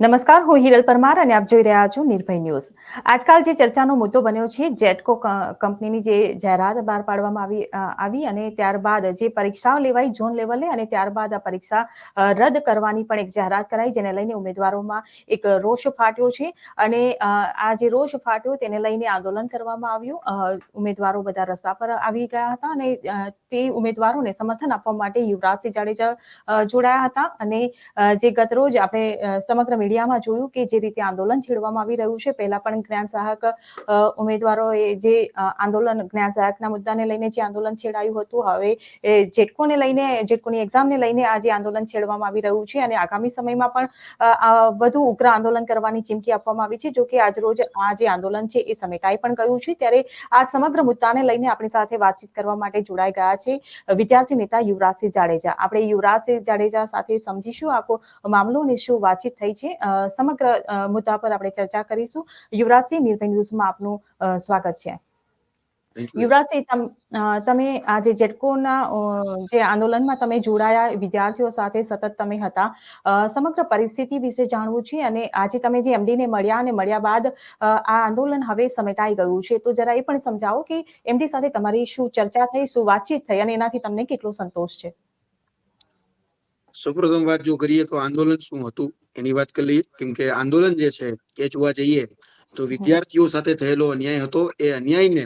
નમસ્કાર, હું હિરલ પરમાર અને આપ જોઈ રહ્યા છો નિર્ભય ન્યૂઝ. આજકાલ જે ચર્ચાનો મુદ્દો બન્યો છે, જેટકો કંપનીની જે જાહેરાત બહાર પાડવામાં આવી આવી અને ત્યારબાદ જે પરીક્ષાઓ લેવાઈ ઝોન લેવલે અને ત્યારબાદ આ પરીક્ષા રદ કરવાની પણ એક જાહેરાત કરાઈ, જેને લઈને ઉમેદવારોમાં એક રોષ ફાટ્યો છે અને આ જે રોષ ફાટ્યો તેને લઈને આંદોલન કરવામાં આવ્યું. ઉમેદવારો બધા રસ્તા પર આવી ગયા હતા અને તે ઉમેદવારોને સમર્થન આપવા માટે યુવરાજસિંહ જાડેજા જોડાયા હતા અને જે ગતરોજ આપણે સમગ્ર મીડિયામાં જોયું કે જે રીતે આંદોલન છેડવામાં આવી રહ્યું છે. પહેલા પણ જ્ઞાન સહાયક ઉમેદવારોએ જે આંદોલન, જ્ઞાન સહાયકના મુદ્દાને લઈને જે આંદોલન છેડાયું હતું, હવે જેટકોને લઈને, જેટકોની એક્ઝામને લઈને આ જે આંદોલન છેડવામાં આવી રહ્યું છે અને આગામી સમયમાં પણ વધુ ઉગ્ર આંદોલન કરવાની ચીમકી આપવામાં આવી છે. જો કે આજરોજ આ જે આંદોલન છે એ સમેટાઈ પણ ગયું છે. ત્યારે આ સમગ્ર મુદ્દાને લઈને આપણી સાથે વાતચીત કરવા માટે જોડાઈ ગયા છે વિદ્યાર્થી નેતા યુવરાજસિંહ જાડેજા. આપણે યુવરાજસિંહ જાડેજા સાથે સમજીશું. આખો મામલો અને શું વાતચીત થઈ છે સમગ્ર મુદ્દા પર આપણે ચર્ચા કરીશું. યુવરાજસિંહ નિર્ભય ન્યૂઝમાં આપનું સ્વાગત છે. યુવરાજસિંહ તમે આજે જેટકોના જે આંદોલનમાં તમે જોડાયા વિદ્યાર્થીઓ સાથે સતત તમે હતા સમગ્ર પરિસ્થિતિ વિશે જાણવું છે અને આજે તમે જે એમડી ને મળ્યા અને મળ્યા બાદ આ આંદોલન હવે સમેટાઈ ગયું છે. તો જરા એ પણ સમજાવો કે એમડી સાથે તમારી શું ચર્ચા થઈ શું વાતચીત થઈ અને એનાથી તમને કેટલો સંતોષ છે? સૌપ્રથમ વાત જો કરીએ તો આંદોલન શું હતું? એની વાત કરી લઈએ. કેમ કે આંદોલન જે છે એ જોવા જઈએ તો વિદ્યાર્થીઓ સાથે થયેલો અન્યાય હતો. એ અન્યાયને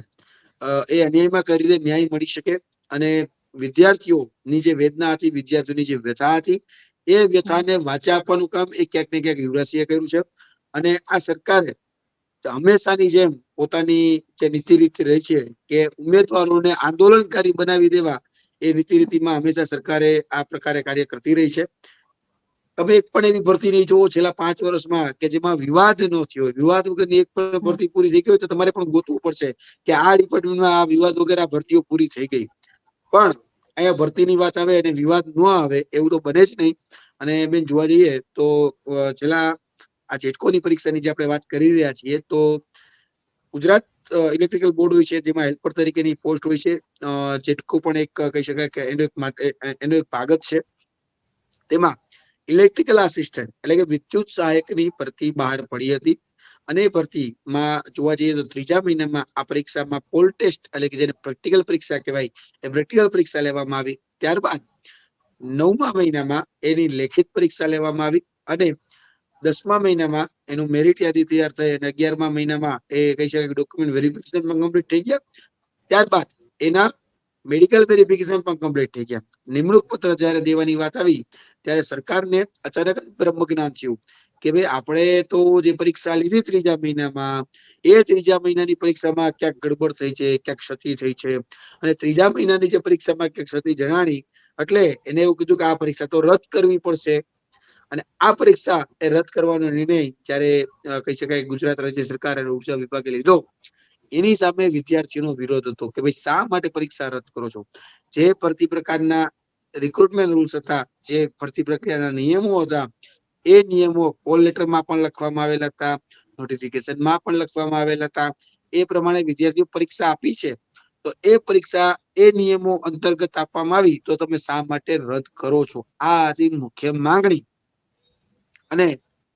એ અન્યાયમાં કઈ રીતે ન્યાય મળી શકે? અને વિદ્યાર્થીઓની જે વેદના હતી વિદ્યાર્થીઓની જે વ્યથા હતી એ વ્યથાને વાંચા આપવાનું કામ એ ક્યાંક ને ક્યાંક યુવરાજસિંહે કર્યું છે. અને આ સરકારે હંમેશાની જેમ પોતાની જે નીતિ રીતિ રહી છે કે ઉમેદવારોને આંદોલનકારી બનાવી દેવા એ નીતિ હંમેશા સરકારે આ પ્રકારે કાર્ય કરતી રહી છે. તમે એક પણ એવી ભરતી નહીં જોવો. છેલ્લા પાંચ વર્ષમાં કે જેમાં વિવાદ ન થયો વિવાદ વગરની એક પણ ભરતી પૂરી થઈ ગઈ તો તમારે પણ ગોતવું પડશે કે આ ડિપાર્ટમેન્ટમાં આ વિવાદ વગેરે ભરતીઓ પૂરી થઈ ગઈ. પણ અહીંયા ભરતીની વાત આવે અને વિવાદ ન આવે એવું તો બને જ નહીં. અને બેન જોવા જઈએ તો છેલ્લા આ જેટકોની પરીક્ષાની જે આપણે વાત કરી રહ્યા છીએ તો ગુજરાત ઇલેક્ટ્રિકલ બોર્ડ હોય છે, જેમાં હેલ્પર તરીકેની પોસ્ટ હોય છે. જેટકો પણ એક કહી શકાય કે એનો એક એનો એક ભાગ જ છે. તેમાં ઇલેક્ટ્રિકલ આસિસ્ટન્ટ એટલે કે વિદ્યુત સહાયકની ભરતી બહાર પડી હતી. અને ભરતીમાં જોવા જઈએ તો ત્રીજા મહિનામાં આ પરીક્ષામાં પોલ ટેસ્ટ એટલે કે જેને પ્રેક્ટિકલ પરીક્ષા કહેવાય, એ પ્રેક્ટિકલ પરીક્ષા લેવામાં આવી. ત્યારબાદ નવમા મહિનામાં એની લેખિત પરીક્ષા લેવામાં આવી અને દસમા મહિનામાં એનું મેરિટ યાદી તૈયાર થઈ અને અગિયારમા મહિનામાં એ કહી શકાય ડોક્યુમેન્ટ વેરિફિકેશન પણ કમ્પ્લીટ થઈ ગયા. ત્યારબાદ એના મેડિકલ વેરિફિકેશન પણ કમ્પ્લીટ થઈ ગયા. નિમણૂક પત્ર જ્યારે દેવાની વાત આવી, ત્યારે સરકારને અચાનક બ્રહ્મ જ્ઞાન થયું કે ભાઈ આપણે તો જે પરીક્ષા લીધી ત્રીજા મહિનામાં, એ ત્રીજા મહિનાની પરીક્ષામાં ક્યાંક ગડબડ થઈ છે, ક્યાંક ક્ષતિ થઈ છે. અને ત્રીજા મહિનાની જે પરીક્ષામાં ક્યાંક ક્ષતિ જણાણી, એટલે એને એવું કીધું કે આ પરીક્ષા તો રદ કરવી પડશે. અને આ પરીક્ષા એ રદ કરવાનો નિર્ણય જ્યારે કહી શકાય, ગુજરાત રાજ્ય સરકાર અને ઊર્જા વિભાગે લીધો. એની સામે વિદ્યાર્થીઓનો વિરોધ હતો કે ભાઈ, શા માટે પરીક્ષા રદ કરો છો? જે ભરતી પ્રકારના રિક્રુટમેન્ટ રૂલ્સ હતા, જે ભરતી પ્રક્રિયાના નિયમો હતા, એ નિયમો કોલ લેટરમાં પણ લખવામાં આવેલા હતા નોટિફિકેશનમાં પણ લખવામાં આવેલા હતા. એ પ્રમાણે વિદ્યાર્થીઓ પરીક્ષા આપી છે. તો એ પરીક્ષા, એ નિયમો અંતર્ગત આપવામાં આવી, તો તમે શા માટે રદ કરો છો? આ હતી મુખ્ય માંગણી. અને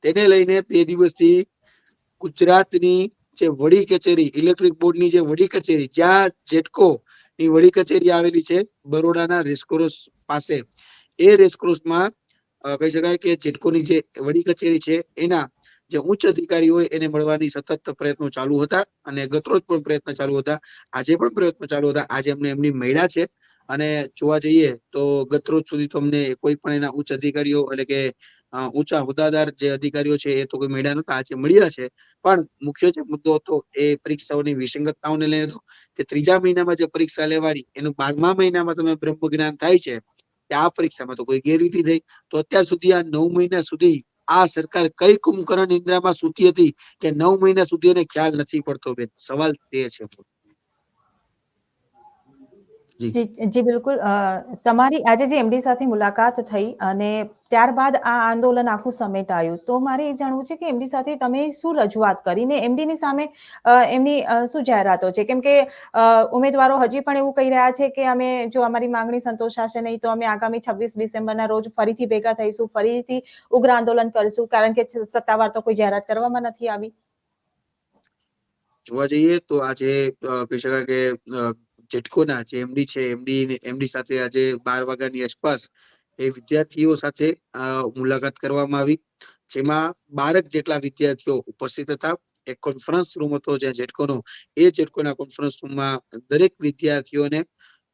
તેને લઈને તે દિવસથી ગુજરાતની જે વડી કચેરી ઇલેક્ટ્રિક બોર્ડની જે વડી કચેરી, જ્યાં જેટકો ની વડી કચેરી આવેલી છે, બરોડાના રેસકોર્સ પાસે, એ રેસકોર્સમાં કહી શકાય કે જેટકોની જે વડી કચેરી છે, એના જે ઉચ્ચ અધિકારી હોય એને મળવાની સતત પ્રયત્નો ચાલુ હતા અને ગતરોજ પણ પ્રયત્ન ચાલુ હતા. આજે પણ પ્રયત્નો ચાલુ હતા. આજે અમને એમની મળ્યા છે. અને જોવા જઈએ તો ગતરોજ સુધી તો અમને કોઈ પણ એના ઉચ્ચ અધિકારીઓ એટલે કે ઊંચા હોદ્દાદાર જે અધિકારીઓ છે એ તો કોઈ મળ્યા નતા આજે મળ્યા છે. પણ મુખ્ય જે મુદ્દો હતો એ પરીક્ષાઓની વિસંગતતાઓને લઈને હતો કે ત્રીજા મહિનામાં જે પરીક્ષા લેવાની, એનું બારમા મહિનામાં તમે બ્રહ્મ જ્ઞાન થાય છે આ પરીક્ષામાં તો કોઈ ગેરરીતિ થઈ, તો અત્યાર સુધી આ નવ મહિના સુધી આ સરકાર કઈ કુંભકરણ નિંદ્રામાં સૂતી હતી કે નવ મહિના સુધી એને ખ્યાલ નથી પડતો બેન? સવાલ તે છે. જી. જી બિલકુલ. તમારી આજે જે એમડી સાથે મુલાકાત થઈ અને ત્યારબાદ આ આંદોલન આખું સમેટાયું તો મારે એ જાણવું છે કે એમની સાથે તમે શું રજૂઆત કરીને એમડીની સામે એમની શું જાહેરાતો છે? કેમ કે ઉમેદવારો હજી પણ એવું કહી રહ્યા છે કે અમે, જો અમારી માંગણી સંતોષાશે નહીં, તો અમે આગામી છવ્વીસ ડિસેમ્બરના રોજ ફરીથી ભેગા થઈશું, ફરીથી ઉગ્ર આંદોલન કરીશું, કારણ કે સત્તાવાર તો કોઈ જાહેરાત કરવામાં નથી આવી. જોવા જઈએ તો આજે કહી શકાય કે જેટકોના જે એમડી છે એમડી એમડી સાથે આજે બાર વાગ્યાની આસપાસ એ વિદ્યાર્થીઓ સાથે મુલાકાત કરવામાં આવી. જેમાં બારક જેટલા વિદ્યાર્થીઓ ઉપસ્થિત હતા એક કોન્ફરન્સ રૂમ હતો જ્યાં જેટકોનો એ જેટકોના કોન્ફરન્સ રૂમમાં દરેક વિદ્યાર્થીઓને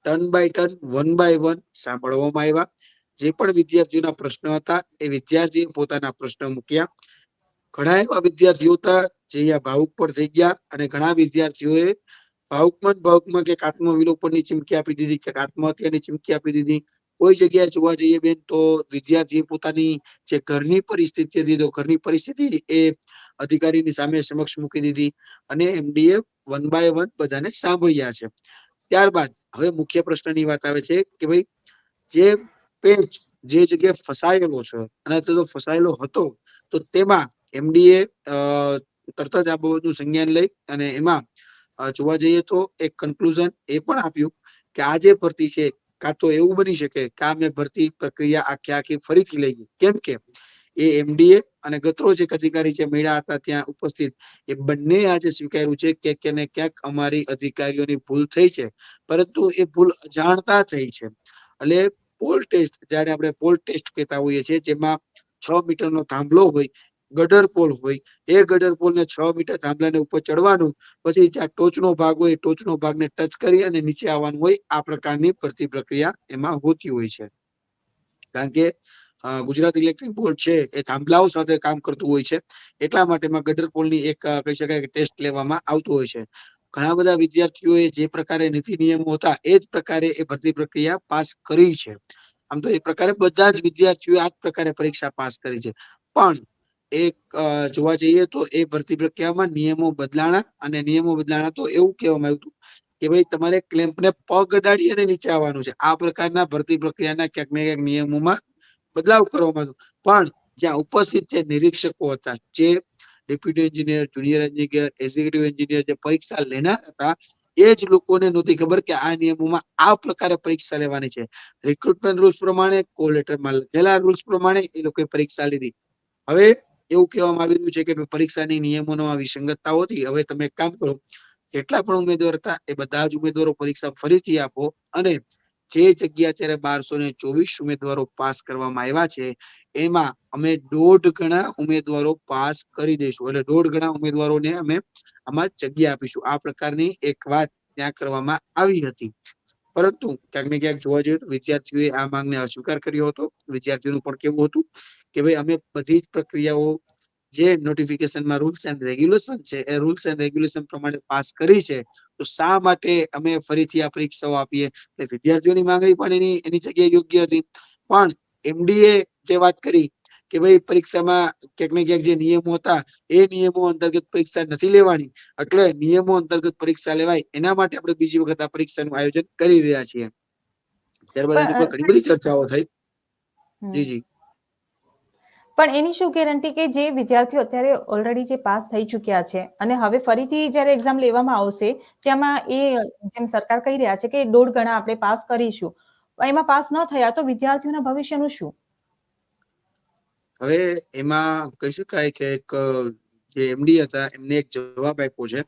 turn by turn one by one સાંભળવામાં આવ્યા. જે પણ વિદ્યાર્થીઓના પ્રશ્નો હતા, એ વિદ્યાર્થીએ પોતાના પ્રશ્નો મૂક્યા. ઘણા એવા વિદ્યાર્થીઓ હતા જે અહીંયા ભાવુક પર થઈ ગયા અને ઘણા વિદ્યાર્થીઓએ ભાવુકમાં ભાવુકમાં કે આત્મવિલોપનની ચીમકી આપી દીધી કે આત્મહત્યાની ચીમકી આપી દીધી. કોઈ જગ્યાએ જોવા જઈએ બેન, તો વિદ્યાર્થીએ પોતાની જે ઘરની પરિસ્થિતિ હતી, તો ઘરની પરિસ્થિતિ એ અધિકારીની સામે સમક્ષ મૂકી દીધી અને એમડીએ વન બાય વન બધાને સાંભળ્યા છે. ત્યારબાદ હવે મુખ્ય પ્રશ્નની વાત આવે છે કે ભાઈ, જે પેજ જે જગ્યાએ ફસાયેલો છે, અને તે તો ફસાયેલો હતો, તો તેમાં એમડીએ તરત જ આ બાબતનું સંજ્ઞાન લઈ અને એમાં જોવા જઈએ તો એક કન્ક્લુઝન એ પણ આપ્યું કે આ જે ભરતી છે કાં તો એવું બની શકે કે આ મેં ભરતી પ્રક્રિયા આખી આખી ફરીથી લઈ કેમ કે એ એમડીએ અને ગત્રો જે અધિકારી જે મળ્યા હતા ત્યાં ઉપસ્થિત, એ બંને આજે સ્વીકાર્યું છે કે ક્યાંક ક્યાંક અમારી અધિકારીઓની ભૂલ થઈ છે, પરંતુ એ ભૂલ અજાણતા થઈ છે. એટલે પોલ ટેસ્ટ જ્યારે આપણે પોલ ટેસ્ટ કહેતા હોઈએ છીએ, જેમાં છ મીટરનો થાંભલો હોય ગડર પોલ હોય. એ ગડર પોલ ને છ મીટર થાંભલાને ઉપર ચડવાનું, પછી જ્યાં ટોચનો ભાગ હોય ટોચનો ભાગને ટચ કરી અને નીચે આવવાનું હોય. આ પ્રકારની ભરતી પ્રક્રિયા એમાં હોતી હોય છે. કારણ કે ગુજરાત ઇલેક્ટ્રિક બોર્ડ છે, એ થાંભલાઓ સાથે કામ કરતું હોય છે. એટલા માટે એમાં ગડર પોલની એક કહી શકાય કે ટેસ્ટ લેવામાં આવતું હોય છે. ઘણા બધા વિદ્યાર્થીઓએ જે પ્રકારે નીતિ નિયમો હતા, એ જ પ્રકારે એ ભરતી પ્રક્રિયા પાસ કરી છે. આમ તો એ પ્રકારે બધા જ વિદ્યાર્થીઓએ આ જ પ્રકારે પરીક્ષા પાસ કરી છે. પણ એક જોવા જઈએ તો એ ભરતી પ્રક્રિયામાં નિયમો બદલાણા અને નિયમો બદલાણા તો એવું કહેવામાં આવ્યું કે ભાઈ તમારે ક્લેમ્પને પગ અડાડી અને નીચે આવવાનું છે. આ પ્રકારના ભરતી પ્રક્રિયાના ક્યાંક ને ક્યાંક નિયમોમાં બદલાવ કરવામાં આવ્યો. પણ જ્યાં ઉપસ્થિત જે નિરીક્ષકો હતા, જે deputy engineer, junior engineer, executive engineer જે પરીક્ષા લેનાર હતા, એ જ લોકોને નહોતી ખબર કે આ નિયમોમાં આ પ્રકારે પરીક્ષા લેવાની છે. રિક્રુટમેન્ટ રૂલ્સ પ્રમાણે કોલેટરમાં લખેલા રૂલ્સ પ્રમાણે એ લોકોએ પરીક્ષા લીધી. હવે એવું કહેવામાં આવી રહ્યું છે કે પરીક્ષાની નિયમોમાં વિસંગતતાઓ હતી, હવે તમે એક કામ કરો, જેટલા પણ ઉમેદવાર હતા એ બધા જ ઉમેદવારો પરીક્ષા ફરીથી આપો અને જે જગ્યા અત્યારે બારસો ને ચોવીસ ઉમેદવારો પાસ કરવામાં આવ્યા છે, એમાં અમે દોઢ ગણા ઉમેદવારો પાસ કરી દઈશું. એટલે દોઢ ગણા ઉમેદવારોને અમે આમાં જગ્યા આપીશું. આ પ્રકારની એક વાત ત્યાં કરવામાં આવી હતી. પરંતુ ક્યાંક ને ક્યાંક જોવા જઈએ વિદ્યાર્થીઓએ આ માંગને અસ્વીકાર કર્યો હતો. વિદ્યાર્થીઓનું પણ કેવું હતું કે ભાઈ, અમે બધી જ પ્રક્રિયાઓ જે નોટિફિકેશનમાં રૂલ્સ એન્ડ રેગ્યુલેશન છે, એ રૂલ્સ એન્ડ રેગ્યુલેશન પ્રમાણે પાસ કરી છે, તો શા માટે અમે ફરીથી આ પરીક્ષાઓ આપીએ? એટલે વિદ્યાર્થીઓની માંગણી પણ એની એની જગ્યાએ યોગ્ય હતી. પણ એમડીએ જે વાત કરી કે ભાઈ પરીક્ષામાં ક્યાંક ને ક્યાંક જે નિયમો હતા એ નિયમો અંતર્ગત પરીક્ષા નથી લેવાની. એટલે નિયમો અંતર્ગત પરીક્ષા લેવાય એના માટે આપણે બીજી વખત આ પરીક્ષાનું આયોજન કરી રહ્યા છીએ. ત્યારબાદ એની પર ઘણી બધી ચર્ચાઓ થઈ. જી જી. પણ એની શું ગેરંટી કે જે વિદ્યાર્થીઓ અત્યારે ઓલરેડી જે પાસ થઈ ચૂક્યા છે અને હવે ફરીથી જ્યારે એક્ઝામ લેવામાં આવશે તેમાં એ જેમ સરકાર કહી રહ્યા છે કે દોઢ ગણા આપણે પાસ કરીશું. એમાં પાસ ન થયા તો વિદ્યાર્થીઓના ભવિષ્યનું શું? હવે એમાં કહી શકાય કે એક જે એમડી હતા, એમને એક જવાબ આપ્યો છે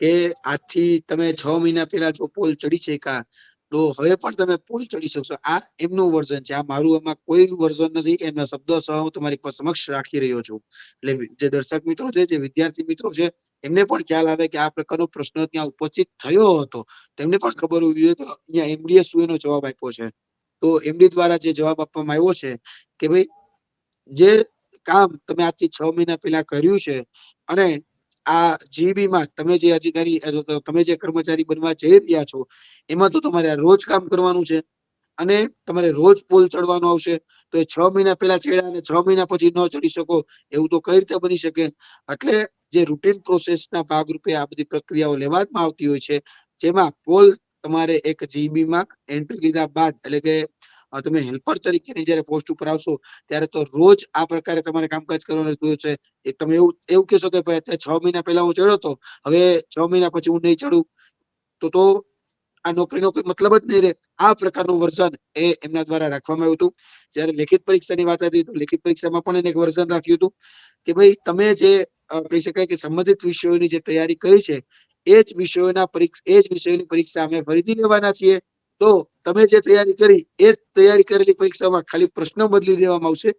કે આજથી તમે છ મહિના પહેલા જો પોલ ચડી શક્યા, તો હવે પણ તમે પોલ ચડી શકશો. આ એમનું વર્ઝન છે. આ મારું એમાં કોઈ વર્ઝન નથી એમના શબ્દો સહ હું તમારી સમક્ષ રાખી રહ્યો છું. એટલે જે દર્શક મિત્રો છે, જે વિદ્યાર્થી મિત્રો છે, એમને પણ ખ્યાલ આવે કે આ પ્રકારનો પ્રશ્ન ત્યાં ઉપસ્થિત થયો હતો. તેમને પણ ખબર હોવી જોઈએ તો અહીંયા એમડીએ શું એનો જવાબ આપ્યો છે. તો એમડી દ્વારા જે જવાબ આપવામાં આવ્યો છે કે ભાઈ જે કામ તમે આજથી છ મહિના પહેલા કર્યું છે અને આ જીબી માં તમે જે અધિકારી તમે જે કર્મચારી બનવા જઈ રહ્યા છો, એમાં તો તમારે રોજ કામ કરવાનું છે અને તમારે રોજ પોલ ચડવાનો આવશે. તો એ છ મહિના પહેલા ચડ્યા અને છ મહિના પછી ન ચડી શકો એવું તો કઈ રીતે બની શકે? એટલે જે રૂટીન પ્રોસેસના ભાગરૂપે આ બધી પ્રક્રિયાઓ લેવામાં આવતી હોય છે, જેમાં પોલ તમારે એક જીબી માં એન્ટ્રી લીધા બાદ એટલે કે તમે હેલ્પર તરીકેની જ્યારે પોસ્ટ ઉપર આવશો, ત્યારે તો રોજ આ પ્રકારે તમારે કામકાજ કરવાનું થયું છે. એ તમે એવું એવું કહેશો કે ભાઈ અત્યારે છ મહિના પહેલા હું ચડ્યો હતો, હવે છ મહિના પછી હું નહીં ચડું. તો તો આ નોકરીનો કોઈ મતલબ જ નહીં રહે. આ પ્રકારનું વર્ઝન એ એમના દ્વારા રાખવામાં આવ્યું હતું. જ્યારે લેખિત પરીક્ષાની વાત હતી, તો લેખિત પરીક્ષામાં પણ એને એક વર્ઝન રાખ્યું હતું કે ભાઈ તમે જે કહી શકાય કે સંબંધિત વિષયોની જે તૈયારી કરી છે, એ જ વિષયોના પરીક્ષા, એ જ વિષયોની પરીક્ષા અમે ફરીથી લેવાના છીએ. તો તમે જે તૈયારી કરી, એ તૈયારી કરેલી પરીક્ષામાં ખાલી પ્રશ્ન બદલી દેવામાં આવશે.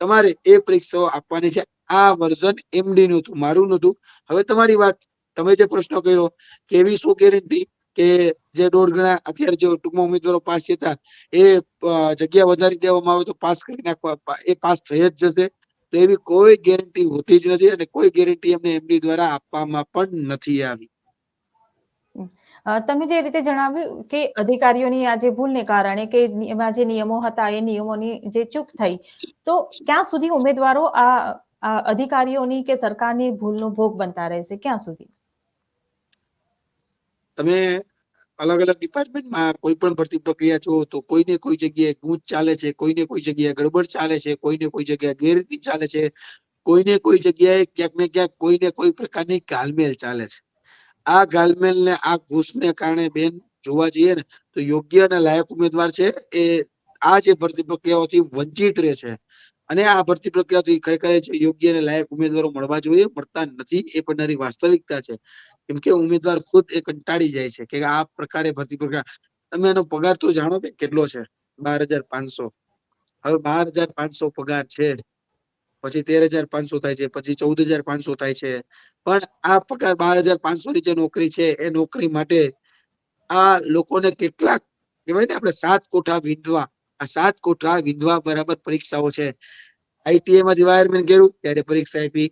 તમારે એ પરીક્ષાઓ આપવાની છે. આ વર્ઝન એમડી નું હતું, મારું નતું હવે તમારી વાત, તમે જે પ્રશ્ન કર્યો કે એવી શું ગેરંટી કે જે દોઢ ગણા અત્યારે જે ટૂંકમાં ઉમેદવારો પાસ થતા એ જગ્યા વધારી દેવામાં આવે તો પાસ કરી નાખવા, એ પાસ થઈ જ જશે. તો એવી કોઈ ગેરંટી હોતી જ નથી અને કોઈ ગેરંટી એમને એમડી દ્વારા આપવામાં પણ નથી આવી. તમે જે રીતે જણાવ્યું કે અધિકારીઓની આ જે ભૂલને કારણે કે એમાં જે નિયમો હતા, એ નિયમોની જે ચૂક થઈ, તો ક્યાં સુધી ઉમેદવારો આ અધિકારીઓની કે સરકારની ભૂલનો ભોગ બનતા રહેશે? ક્યાં સુધી? તમે અલગ અલગ ડિપાર્ટમેન્ટમાં કોઈ પણ ભરતી પ્રક્રિયા જુઓ, તો કોઈને કોઈ જગ્યાએ ગૂંચ ચાલે છે, કોઈને કોઈ જગ્યાએ ગડબડ ચાલે છે, કોઈને કોઈ જગ્યાએ ગેરરીતિ ચાલે છે, કોઈને કોઈ જગ્યાએ ક્યાંક ને ક્યાંક કોઈને કોઈ પ્રકારની ગાલમેલ ચાલે છે. આ ગાલમેલ ને આ ઘૂસને કારણે બેન જોવા જઈએ ને, તો યોગ્ય અને લાયક ઉમેદવાર છે એ આ જે ભરતી પ્રક્રિયાઓથી વંચિત રહે છે. અને આ ભરતી પ્રક્રિયાથી ખરેખર યોગ્ય અને લાયક ઉમેદવારો મળવા જોઈએ, મળતા નથી એ પણ નરી વાસ્તવિકતા છે. કેમ કે ઉમેદવાર ખુદ એ કંટાળી જાય છે કે આ પ્રકારે ભરતી પ્રક્રિયા, તમે એનો પગાર તો જાણો કે કેટલો છે? બાર હજાર પાંચસો. હવે બાર હજાર પાંચસો પગાર છે. પછી તેર હજાર પાંચસો થાય છે, પછી ચૌદ હજાર પાંચસો થાય છે. પણ આ પગાર બાર હજાર પાંચસો ની જે નોકરી છે, એ નોકરી માટે આ લોકોને કેટલાક કહેવાય ને આપણે સાત કોઠા વિંધવા, આ સાત કોઠા વિંધવા બરાબર પરીક્ષાઓ છે. આઈટીઆઈ માં રિવાયરમેન્ટ કર્યું, ત્યારે પરીક્ષા આપી.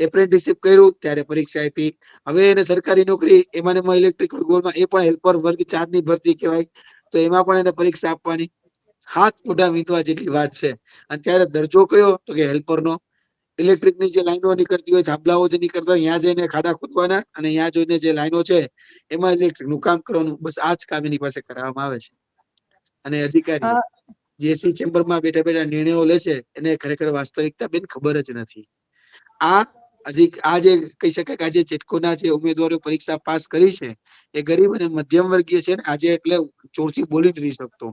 એપ્રેન્ટિસિપ કર્યું, ત્યારે પરીક્ષા આપી. હવે એને સરકારી નોકરી એમાં ઇલેક્ટ્રિક ગોળમાં એ પણ હેલ્પર વર્ગ ચારની ભરતી કહેવાય. તો એમાં પણ એને પરીક્ષા આપવાની. હાથ મોઢા વીંધવા જેટલી વાત છે. અને ત્યારે દરજ્જો કયો તો કે હેલ્પરનો. ઇલેક્ટ્રિકની જે લાઈનો નીકળતી હોય થાંભલાઓ જે નીકળતા હોય ત્યાં જઈને ખાડા ખોદવાના અને ત્યાં જોઈને જે લાઈનો છે એમાં ઇલેક્ટ્રિકનું કામ કરવાનું. બસ આ જ કામ એની પાસે કરાવવામાં આવે છે. અને અધિકારી જેસી ચેમ્બરમાં બેઠા બેઠા નિર્ણયો લે છે એને ખરેખર વાસ્તવિકતા બેન ખબર જ નથી. આ હજી આ જે કહી શકાય કે આજે ચેટકોના જે ઉમેદવારો પરીક્ષા પાસ કરી છે, એ ગરીબ અને મધ્યમ વર્ગીય છે ને, આજે એટલે જોરથી બોલી નથી શકતો.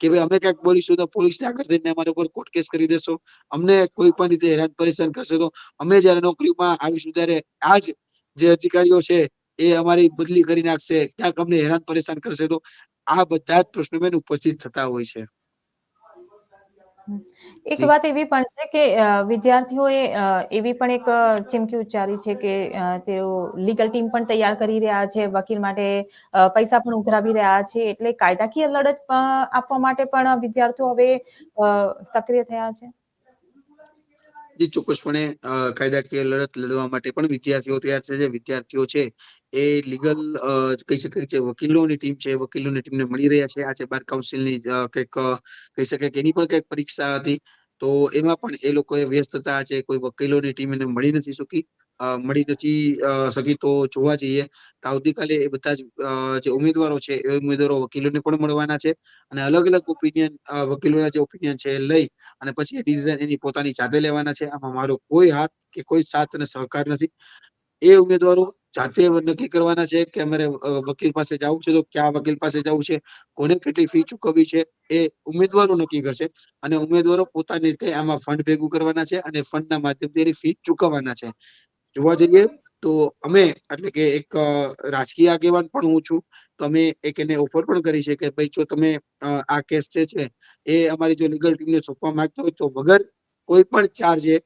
કે ભાઈ અમે ક્યાંક બોલીશું તો પોલીસ આગળ થઈને અમારા ઉપર કોર્ટ કેસ કરી દેશો. અમને કોઈ પણ રીતે હેરાન પરેશાન કરશે તો અમે જયારે નોકરીમાં આવીશું ત્યારે આ જ જે અધિકારીઓ છે, એ અમારી બદલી કરી નાખશે. ક્યાંક અમને હેરાન પરેશાન કરશે તો આ બધા જ પ્રશ્નો બેન ઉપસ્થિત થતા હોય છે. એક વાત એવી પણ છે કે વિદ્યાર્થીઓએ એવી પણ એક ચીમકી ઉચ્ચારી છે કે તેઓ લીગલ ટીમ પણ તૈયાર કરી રહ્યા છે વકીલ માટે પૈસા પણ ઉઘરાવી રહ્યા છે એટલે કાયદાકીય લડત આપવા માટે પણ વિદ્યાર્થીઓ હવે સક્રિય થયા છે. જી ચોક્કસપણે કાયદાકીય લડત લડવા માટે પણ વિદ્યાર્થીઓ તૈયાર છે. જે વિદ્યાર્થીઓ છે, એ લીગલ કહી શકાય છે વકીલોની ટીમ છે, વકીલોની ટીમને મળી રહ્યા છે. આજે બાર કાઉન્સિલની કંઈક કહી શકાય કે એની પણ કંઈક પરીક્ષા હતી. તો એમાં પણ એ લોકોએ વ્યસ્ત હતા. છે કોઈ વકીલોની ટીમ એને મળી નથી શકી. મળી નથી શકી તો જોવા જઈએ. તો આવતીકાલે એ બધા જ જે ઉમેદવારો છે, એ ઉમેદવારો વકીલોને પણ મળવાના છે અને અલગ અલગ ઓપિનિયન વકીલોના જે ઓપિનિયન છે લઈ અને પછી એ ડિસિઝન એની પોતાની જાતે લેવાના છે. આમાં મારો કોઈ હાથ કે કોઈ સાથ અને સહકાર નથી. એ ઉમેદવારો જાતે નક્કી કરવાના છે કે અમારે વકીલ પાસે જવું છે તો ક્યાં વકીલ પાસે જવું છે, કોને કેટલી ફી ચૂકવવી છે, એ ઉમેદવારો નક્કી કરશે. અને ઉમેદવારો પોતાની રીતે આમાં ફંડ ભેગું કરવાના છે અને ફંડના માધ્યમથી એની ફી ચૂકવવાના છે. જોવા જઈએ તો અમે, એટલે કે એક રાજકીય આગેવાન પણ હું છું, તો અમે એક એને ઓફર પણ કરી છે કે ભાઈ જો તમે આ કેસ જે છે એ અમારી જો લીગલ ટીમને સોંપવા માંગતા હોય તો વગર કોઈ પણ ચાર્જે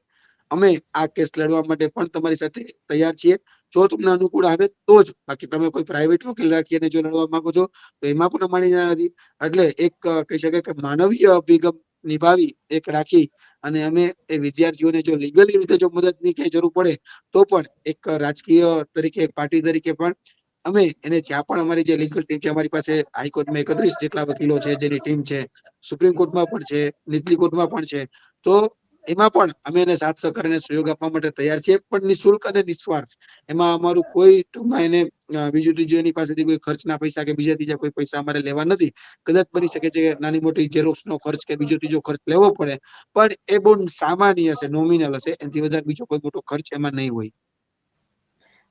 અમે આ કેસ લડવા માટે પણ તમારી સાથે તૈયાર છીએ. જો તમને અનુકૂળ આવે તો જ, બાકી તમે કોઈ પ્રાઇવેટ વકીલ રાખીને જો લડવા માંગો છો તો એમાં પણ અમારી નથી. એટલે એક કહી શકાય કે માનવીય અભિગમ નિભાવી, એક રાખી અને અમે એ વિદ્યાર્થીઓને જો લીગલી રીતે જો મદદની કઈ જરૂર પડે, તો પણ એક રાજકીય તરીકે એક પાર્ટી તરીકે પણ અમે એને જ્યાં પણ અમારી જે લીગલ ટીમ છે, અમારી પાસે હાઈકોર્ટમાં એકત્રીસ જેટલા વકીલો છે, જેની ટીમ છે સુપ્રીમ કોર્ટમાં પણ છે, નીચલી કોર્ટમાં પણ છે, તો એમાં પણ અમે એને સાથ સહકાર અને સહયોગ આપવા માટે તૈયાર છીએ, પણ નિઃશુલ્ક અને નિસ્વાર્થ. એમાં અમારું કોઈ ટૂંકમાં એને બીજું ત્રીજું એની પાસેથી કોઈ ખર્ચના પૈસા કે બીજા ત્રીજા કોઈ પૈસા અમારે લેવા નથી. કદાચ બની શકે છે કે નાની મોટી ઝેરોક્સ નો ખર્ચ કે બીજો ત્રીજો ખર્ચ લેવો પડે. પણ એ બહુ સામાન્ય હશે નોમિનલ હશે. એનાથી વધારે બીજો કોઈ મોટો ખર્ચ એમાં નહીં હોય.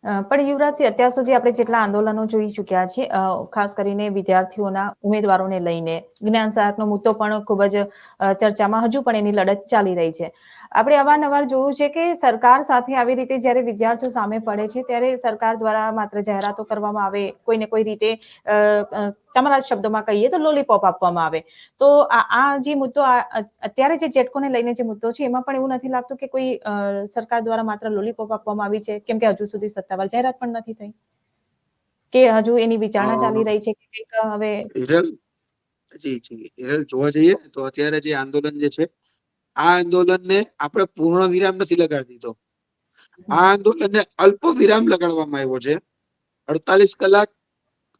પણ યુવરાજસિંહ, અત્યાર સુધી આપણે જેટલા આંદોલનો જોઈ ચૂક્યા છીએ ખાસ કરીને વિદ્યાર્થીઓના ઉમેદવારોને લઈને, જ્ઞાન સહાયકનો મુદ્દો પણ ખૂબ જ ચર્ચામાં હજુ પણ એની લડત ચાલી રહી છે. આપણે અવારનવાર જોયું છે કે સરકાર સાથે આવી રીતે જ્યારે વિદ્યાર્થીઓ સામે પડે છે, ત્યારે સરકાર દ્વારા માત્ર જાહેરાતો કરવામાં આવે કોઈને કોઈ રીતે તમારા શબ્દોમાં કહીએ તો લોલીપોપ આપવામાં આવે. તો આ જે મુદ્દો અત્યારે જે જેટકોને લઈને જે મુદ્દો છે એમાં પણ એવું નથી લાગતું કે કોઈ સરકાર દ્વારા માત્ર લોલીપોપ આપવામાં આવી છે કેમ કે હજુ સુધી સત્તાવાર જાહેરાત પણ નથી થઈ. કે હજુ એની વિચારણા ચાલી રહી છે કે કંઈક હવે જી જી હિરલ જોવા જઈએ તો અત્યારે જે આંદોલન જે છે આ આંદોલનને આપણે પૂર્ણ વિરામ નથી લગાડી દીધો. આ આંદોલનને અલ્પ વિરામ લગાડવામાં આવ્યો છે. અડતાલીસ કલાક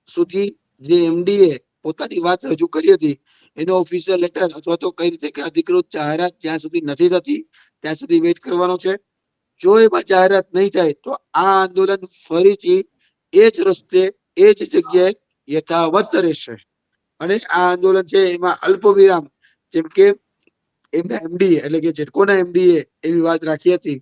સુધી જે એમડીએ પોતાની વાત રજૂ કરી હતી, એનો ઓફિશિયલ લેટર અથવા તો કઈ રીતે કે અધિકૃત જાહેરાત જ્યાં સુધી નથી થતી, ત્યાં સુધી વેઇટ કરવાનો છે. જો એમાં જાહેરાત નહીં થાય, તો આ આંદોલન ફરીથી એ જ રસ્તે, એ જ જગ્યાએ યથાવત રહેશે. અને આ આંદોલન છે એમાં અલ્પ વિરામ જેમ કે એમના એમડી એટલે કે જેટકોના એમડીએ એવી વાત રાખી હતી.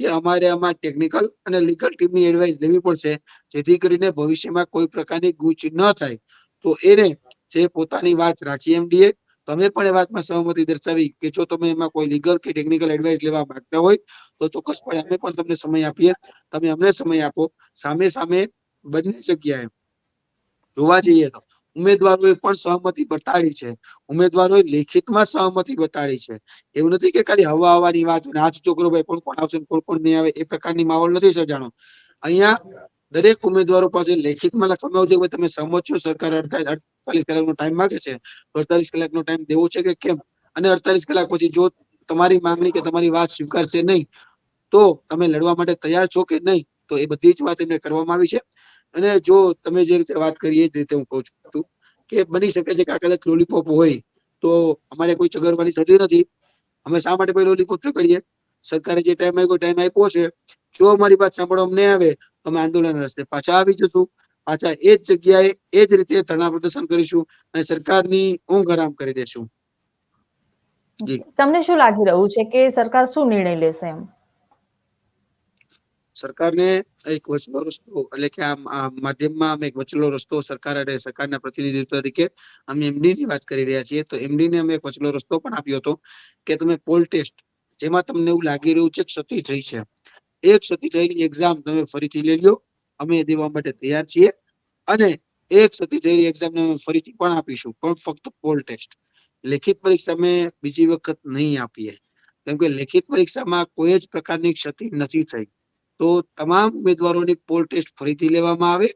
કે અમારે આમાં ટેકનિકલ અને લીગલ ટીમની એડવાઇસ લેવી પડશે, જેથી કરીને ભવિષ્યમાં કોઈ પ્રકારની ગૂંચ ન થાય. તો એને જે પોતાની વાત રાખી એમડીએ, તમે પણ એ વાતમાં સહમતિ દર્શાવી કે જો તમે એમાં કોઈ લીગલ કે ટેકનિકલ એડવાઇસ લેવા માંગતા હોય, તો ચોક્કસપણે અમે પણ તમને સમય આપીએ. તમે અમને સમય આપો. સામે સામે બંને જગ્યાએ જોવા જઈએ તો ઉમેદવારોએ પણ સહમતિ બતાડી છે. ઉમેદવારોએ લેખિતમાં સહમતિ બતાડી છે. એવું નથી કે ખાલી હવા હવાની વાત હાથ ચોકરો ભાઈ કોણ કોણ આવશે કોણ કોણ નહીં આવે એ પ્રકારની માહોલ નથી સર્જાણો. અહીંયા દરેક ઉમેદવારો પાસે લેખિતમાં લખવામાં આવશે તમે સહમત છો, સરકાર અડતાલીસ કલાકનો ટાઈમ માંગે છે. અડતાલીસ કલાકનો ટાઈમ દેવો છે કે કેમ? અને અડતાલીસ કલાક પછી જો તમારી માંગણી કે તમારી વાત સ્વીકારશે નહીં, તો તમે લડવા માટે તૈયાર છો કે નહીં, તો એ બધી જ વાત એમને કરવામાં આવી છે. અને જો તમે જે રીતે વાત કરી જ રીતે હું કહું છું. કે બની શકે છે કે આ કદાચ લોલીપોપ હોય, તો અમારે કોઈ ચગરવાની થતી નથી. અમે શા માટે કોઈ લોલીપોપ કરીએ? સરકારે જે ટાઈમ આપ્યો ટાઈમ આપ્યો છે. જો અમારી વાત સાંભળવા નહીં આવે, તો અમે આંદોલન રસ્તે પાછા આવી જશું. પાછા એ જ જગ્યાએ, એ જ રીતે ધરણા પ્રદર્શન કરીશું અને સરકારની ઊંઘ આરામ કરી દેશું. તમને શું લાગી રહ્યું છે કે સરકાર શું નિર્ણય લેશે એમ? સરકારને એક વચલો રસ્તો, એટલે કે આ માધ્યમમાં અમે એક વચલો રસ્તો સરકાર અને સરકારના પ્રતિનિધિ તરીકે અમે એમડી વાત કરી રહ્યા છીએ. તો એમડી અમે એક વચલો રસ્તો પણ આપ્યો હતો કે તમે પોલ ટેસ્ટ જેમાં તમને એવું લાગી રહ્યું છે કે ક્ષતિ થઈ છે. એ ક્ષતિ થયેલી એક્ઝામ તમે ફરીથી લઈ લો. અમે એ દેવા માટે તૈયાર છીએ. અને એ ક્ષતિ થયેલી એક્ઝામ અમે ફરીથી પણ આપીશું. પણ ફક્ત પોલ ટેસ્ટ લેખિત પરીક્ષા અમે બીજી વખત નહીં આપીએ. કેમ કે લેખિત પરીક્ષામાં કોઈ જ પ્રકારની ક્ષતિ નથી થઈ. તો તમામ ઉમેદવારોની પોલ ટેસ્ટ ફરીથી લેવામાં આવે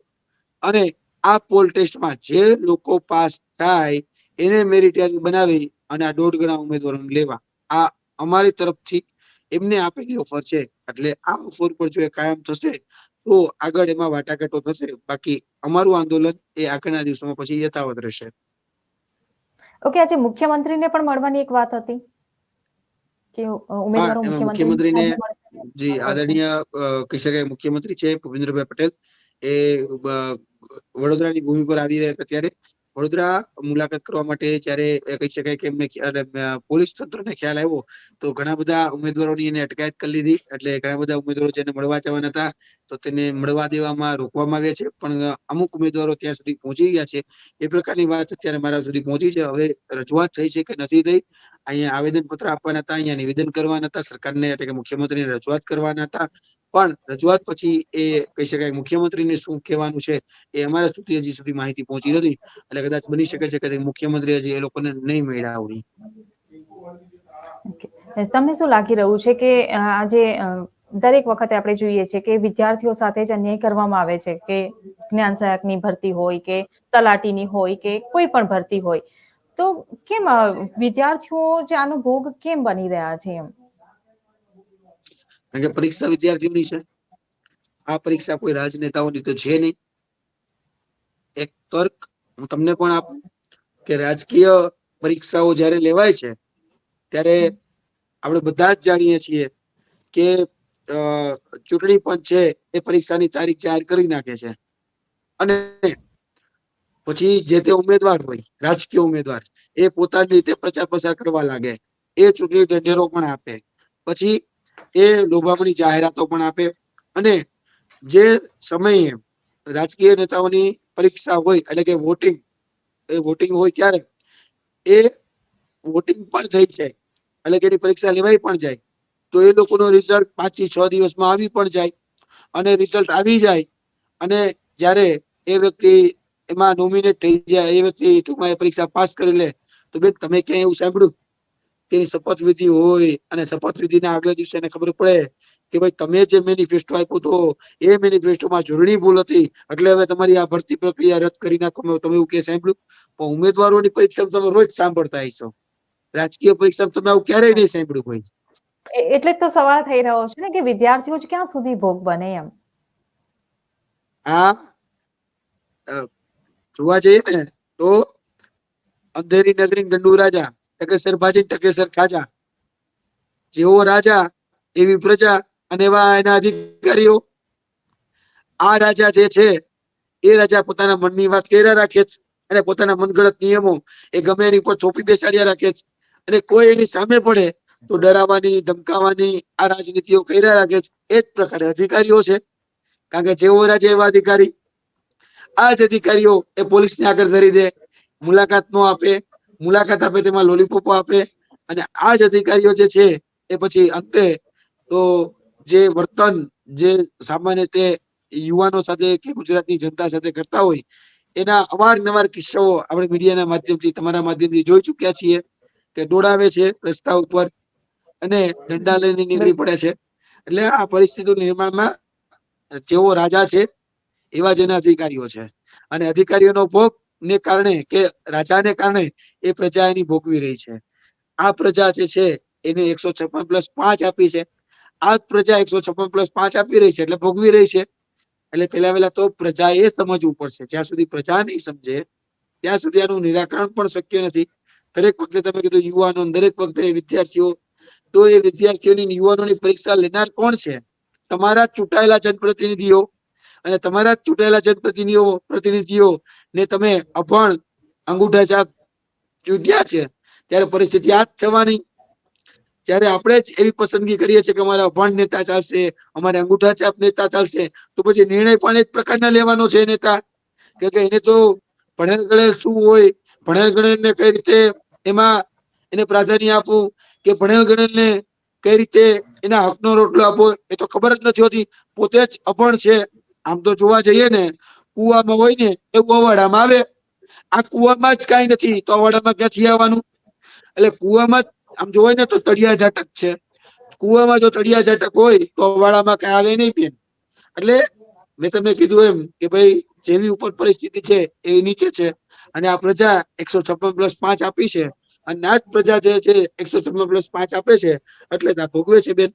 અને આ પોલ ટેસ્ટમાં જે લોકો પાસ થાય એને મેરિટ યાદી બનાવી અને આ દોઢ ગણા ઉમેદવારોને લેવા. આ અમારી તરફથી એમને આપેલી ઓફર છે. એટલે આ ઓફર પર જો એ કાયમ થશે તો આગળ એમાં વાટાઘાટો થશે. બાકી અમારું આંદોલન એ આગળના દિવસોમાં પછી યથાવત રહેશે. ઓકે આજે મુખ્યમંત્રીને પણ મળવાની એક વાત હતી. કે ઉમેદવારો મુખ્યમંત્રીને. જી આદરણીય કહી શકાય મુખ્યમંત્રી છે ભૂપેન્દ્રભાઈ પટેલ. એ વડોદરાની ભૂમિ પર આવી રહ્યા અત્યારે ત્યારે. વડોદરા મુલાકાત કરવા માટે જ્યારે કહી શકાય કે એમને પોલીસ તંત્રને ખ્યાલ આવ્યો, તો ઘણા બધા ઉમેદવારોની એને અટકાયત કરી લીધી. એટલે ઘણા બધા ઉમેદવારો જેને મળવા જવાના હતા, તો તેને મળવા દેવામાં રોકવામાં આવ્યા છે. પણ અમુક ઉમેદવારો ત્યાં સુધી પહોંચી ગયા છે. એ પ્રકારની વાત અત્યારે મારા સુધી પહોંચી છે. હવે રજૂઆત થઈ છે કે નથી થઈ. અહીંયા આવેદન પત્ર આપવાના હતા, અહીંયા નિવેદન કરવાના હતા. સરકારને એટલે કે મુખ્યમંત્રીને રજૂઆત કરવાના હતા. પણ રજૂઆત પછી એ કહી શકાય મુખ્યમંત્રીને શું કહેવાનું છે એ અમારા સુધી હજી સુધી માહિતી પહોંચી નથી. એટલે કદાચ બની શકે છે કે મુખ્યમંત્રી હજી એ લોકોને નહીં મળ્યા હોય. તમને શું લાગી રહ્યું છે કે આજે દરેક વખતે આપણે જોઈએ છે કે વિદ્યાર્થીઓ સાથે જ અન્યાય કરવામાં આવે છે? કે જ્ઞાન સહાયકની ભરતી હોય કે તલાટીની હોય કે કોઈ પણ ભરતી હોય. તો કેમ વિદ્યાર્થીઓ જે આનો ભોગ કેમ બની રહ્યા છે એમ? કારણ કે પરીક્ષા વિદ્યાર્થીઓની છે. આ પરીક્ષા કોઈ રાજનેતાઓની તો છે નહીં. એક તર્ક હું તમને પણ આપું કે રાજકીય પરીક્ષાઓ જ્યારે લેવાય છે, ત્યારે આપણે બધા જ જાણીએ છીએ કે ચૂંટણી પંચ છે એ પરીક્ષાની તારીખ જાહેર કરી નાખે છે. અને પછી જે તે ઉમેદવાર હોય, રાજકીય ઉમેદવાર, એ પોતાની રીતે પ્રચાર પ્રસાર કરવા લાગે. એ ચૂંટણી ટેન્ડરો પણ આપે. પછી એ લોભામણી જાહેરાતો પણ આપે. અને જે સમયે રાજકીય નેતાઓની પરીક્ષા હોય, એટલે કે વોટિંગ એ વોટિંગ હોય ત્યારે એ વોટિંગ પણ થઈ જાય, એટલે કે એની પરીક્ષા લેવાઈ પણ જાય. તો એ લોકોનો રિઝલ્ટ પાંચથી છ દિવસમાં આવી પણ જાય અને રિઝલ્ટ આવી જાય. અને જ્યારે એ વ્યક્તિ એમાં નોમિનેટ થઈ જાય, એ વ્યક્તિ ટૂંકમાં એ પરીક્ષા પાસ કરી લે, તો બેન તમે ક્યાંય એવું સાંભળ્યું? એની શપથવિધિ હોય અને શપથવિધિના આગલા દિવસે એને ખબર પડે કે ભાઈ તમે જે મેનિફેસ્ટો આપ્યો તો એ મેનિફેસ્ટોમાં જોડણી ભૂલ હતી. એટલે હવે તમારી આ ભરતી પ્રક્રિયા રદ કરી નાખો. તમે એવું કે સાંભળ્યું? પણ ઉમેદવારોની પરીક્ષા તમે રોજ સાંભળતા હશો. રાજકીય પરીક્ષા તમે આવું ક્યારેય નહીં સાંભળ્યું ભાઈ એટલે તો સવાલ થઈ રહ્યો છે ને કે વિદ્યાર્થીઓ જ ક્યાં સુધી ભોગ બને એમ? આ જોવા જઈએ ને તો અંધેરી નગરી ગંડુ રાજા ટકેસર ભાજી ટકેસર ખાજા. જેવો રાજા, એવી પ્રજા અને એવા એના અધિકારીઓ. આ રાજા જે છે, એ રાજા પોતાના મનની વાત કર્યા રાખે છે અને પોતાના મનગળત નિયમો એ ગમે એની ઉપર ચોપી બેસાડ્યા રાખે છે. અને કોઈ એની સામે પડે તો ડરાવવાની ધમકાવાની આ રાજનીતિઓ કર્યા રાખે છે. એ જ પ્રકારે અધિકારીઓ છે. કારણ કે જેવો રાજા એવા અધિકારી, આ જ અધિકારીઓ એ પોલીસને આગળ ધરી દે, મુલાકાત નો આપે મુલાકાત આપે, તેમાં લોલીપોપો આપે અને આ જ અધિકારીઓ જે છે, એ પછી અંતે તો જે વર્તન, જે સામાન્ય તે યુવાનો સાથે કે ગુજરાતની જનતા સાથે કરતા હોય, એના અવારનવાર કિસ્સાઓ આપણે મીડિયાના માધ્યમથી, તમારા માધ્યમથી જોઈ ચુક્યા છીએ કે દોડાવે છે રસ્તા ઉપર અને દંડા લઈને નીકળી પડે છે. એટલે આ પરિસ્થિતિ નિર્માણમાં જેવો રાજા છે, એવા જ એના અધિકારીઓ છે. અને અધિકારીઓનો ભોગ ને કારણે કે રાજાને કારણે એ પ્રજા એની ભોગવી રહી છે. આ પ્રજા જે છે એને એકસો છપ્પન પ્લસ પાંચ આપી છે. આ પ્રજા એકસો છપ્પન પ્લસ પાંચ આપી રહી છે એટલે ભોગવી રહી છે. એટલે પેલા પેલા તો પ્રજા એ સમજવું પડશે. જ્યાં સુધી પ્રજા નહીં સમજે, ત્યાં સુધી આનું નિરાકરણ પણ શક્ય નથી. દરેક વખતે તમે કીધું યુવાનો દરેક વખતે વિદ્યાર્થીઓ, તો એ વિદ્યાર્થીઓની યુવાનોની પરીક્ષા લેનાર કોણ છે? તમારા ચૂંટાયેલા જનપ્રતિનિધિઓ અને તમારા ચૂંટાયેલા જનપ્રતિનિધિઓ, પ્રતિનિધિઓ ને તમે અભણ અંગૂઠા છાપ ચૂંટ્યા છે, ત્યારે પરિસ્થિતિ આ થવાની. જ્યારે આપણે જ એવી પસંદગી કરીએ છીએ કે અમારા અભણ નેતા ચાલશે, અમારે અંગૂઠા છાપ નેતા ચાલશે, તો પછી નિર્ણય પણ એ જ પ્રકારના લેવાનો છે નેતા. કે એને તો ભણેલ ગણેલ શું હોય? ભણેલ ગણેલ ને કઈ રીતે એમાં એને પ્રાધાન્ય આપવું? કે ભણેલ ગણેલ ને કઈ રીતે એના હકનો રોટલો આપવો? એ તો ખબર જ નથી હોતી. પોતે જ અભણ છે. આમ તો જોવા જઈએ ને, કુવામાં હોય ને, એવું અવાડામાં આવે. આ કુવામાં જ કઈ નથી, તો અવાડામાં ક્યાંથી આવવાનું? એટલે કુવામાં આમ જોવાય ને તો તળિયા ઝાટક છે. કુવામાં જો તળિયા ઝાટક હોય, તો અવાડામાં કઈ આવે નહીં બેન. એટલે મેં તમને કીધું એમ કે ભાઈ, જેવી ઉપર પરિસ્થિતિ છે, એવી નીચે છે. અને આ પ્રજા એકસો છપ્પન પ્લસ પાંચ આપી છે. અને આ જ પ્રજા જે છે, એકસો છપ્પન પ્લસ પાંચ આપે છે. એટલે ત્યાં ભોગવે છે બેન.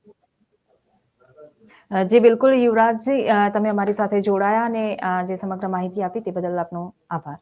જી, બિલકુલ. યુવરાજજી તમે અમારી સાથે જોડાયા અને જે સમગ્ર માહિતી આપી તે બદલ આપનો આભાર.